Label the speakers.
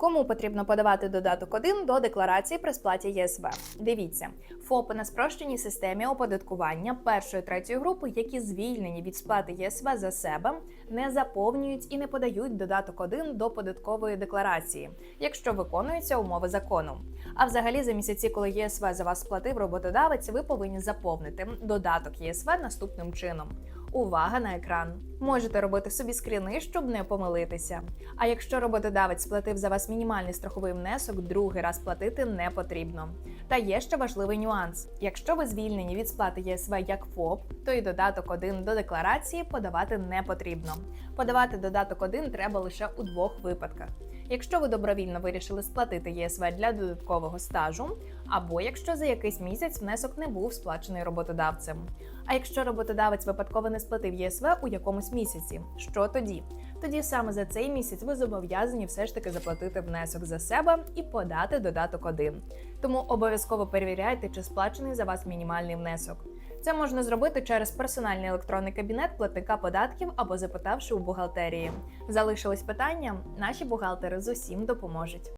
Speaker 1: Кому потрібно подавати додаток 1 до декларації при сплаті ЄСВ? Дивіться, ФОПи на спрощеній системі оподаткування першої третьої групи, які звільнені від сплати ЄСВ за себе, не заповнюють і не подають додаток 1 до податкової декларації, якщо виконуються умови закону. А взагалі, за місяці, коли ЄСВ за вас сплатив роботодавець, ви повинні заповнити додаток ЄСВ наступним чином. Увага на екран. Можете робити собі скріни, щоб не помилитися. А якщо роботодавець сплатив за вас мінімальний страховий внесок, другий раз платити не потрібно. Та є ще важливий нюанс: якщо ви звільнені від сплати ЄСВ як ФОП, то і додаток 1 до декларації подавати не потрібно. Подавати додаток 1 треба лише у двох випадках. Якщо ви добровільно вирішили сплатити ЄСВ для додаткового стажу, або якщо за якийсь місяць внесок не був сплачений роботодавцем. А якщо роботодавець випадково не сплатив ЄСВ у якомусь місяці, що тоді? Тоді саме за цей місяць ви зобов'язані все ж таки заплатити внесок за себе і подати додаток 1. Тому обов'язково перевіряйте, чи сплачений за вас мінімальний внесок. Це можна зробити через персональний електронний кабінет платника податків або запитавши у бухгалтерії. Залишились питання? Наші бухгалтери з усім допоможуть.